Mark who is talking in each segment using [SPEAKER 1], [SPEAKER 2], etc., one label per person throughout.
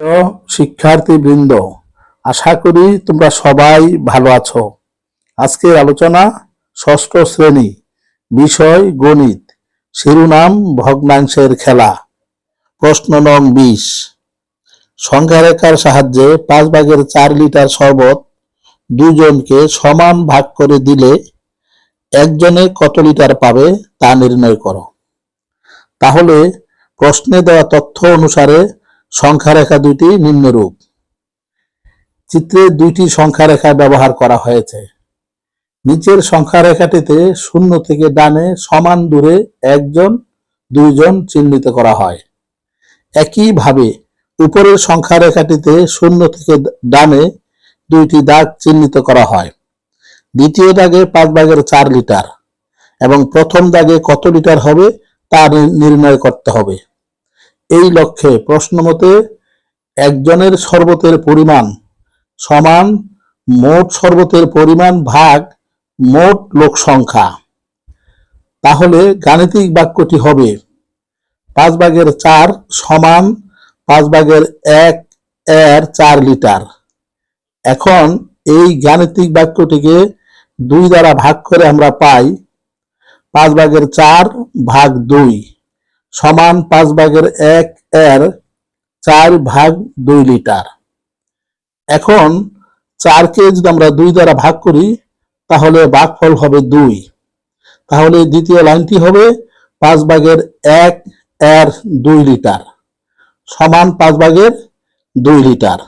[SPEAKER 1] প্রিয় শিক্ষার্থীবৃন্দ, আশা করি তোমরা সবাই ভালো আছো। আজকের আলোচনা ষষ্ঠ শ্রেণি, বিষয় গণিত, শিরোনাম ভগ্নাংশের খেলা, প্রশ্ন নং বিশ। সংখ্যারেখার সাহায্যে পাঁচ ভাগের চার লিটার শরবত দুজনকে সমান ভাগ করে দিলে একজনে কত লিটার পাবে তা নির্ণয় করো। তাহলে প্রশ্নে দেওয়া তথ্য অনুসারে সংখ্যা রেখা দুইটি নিম্নরূপ চিত্রে দুইটি সংখ্যা রেখা ব্যবহার করা হয়েছে। নিচের সংখ্যা রেখাটিতে শূন্য থেকে ডানে সমান দূরে একজন, দুইজন চিহ্নিত করা হয়। একইভাবে উপরের সংখ্যা রেখাটিতে শূন্য থেকে ডানে দুইটি দাগ চিহ্নিত করা হয়। দ্বিতীয় দাগে পাঁচ ভাগের চার লিটার এবং প্রথম দাগে কত লিটার হবে তা নির্ণয় করতে হবে। এই লক্ষ্যে প্রশ্ন মতে একজনের শরবতের পরিমাণ সমান মোট শরবতের পরিমাণ ভাগ মোট লোক সংখ্যা। তাহলে গাণিতিক বাক্যটি হবে পাঁচ ভাগের চার সমান পাঁচ ভাগের এক এর চার লিটার। এখন এই গাণিতিক বাক্যটিকে দুই দ্বারা ভাগ করে আমরা পাই পাঁচ ভাগের চার ভাগ দুই। সমান পাঁচ ভাগের এক এর চার ভাগ দুই লিটার। এখন চারকে যদি আমরা দুই দ্বারা ভাগ করি, তাহলে ভাগফল হবে দুই। তাহলে দ্বিতীয় লাইনটি হবে পাঁচ ভাগের এক এর দুই লিটার। সমান পাঁচ ভাগের দুই লিটার।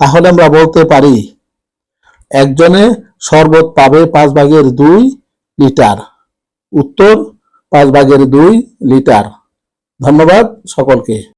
[SPEAKER 1] তাহলে আমরা বলতে পারি, একজনে শরবত পাবে পাঁচ ভাগের দুই লিটার। উত্তর পাঁচ ভাগের দুই লিটার। ধন্যবাদ সকলকে।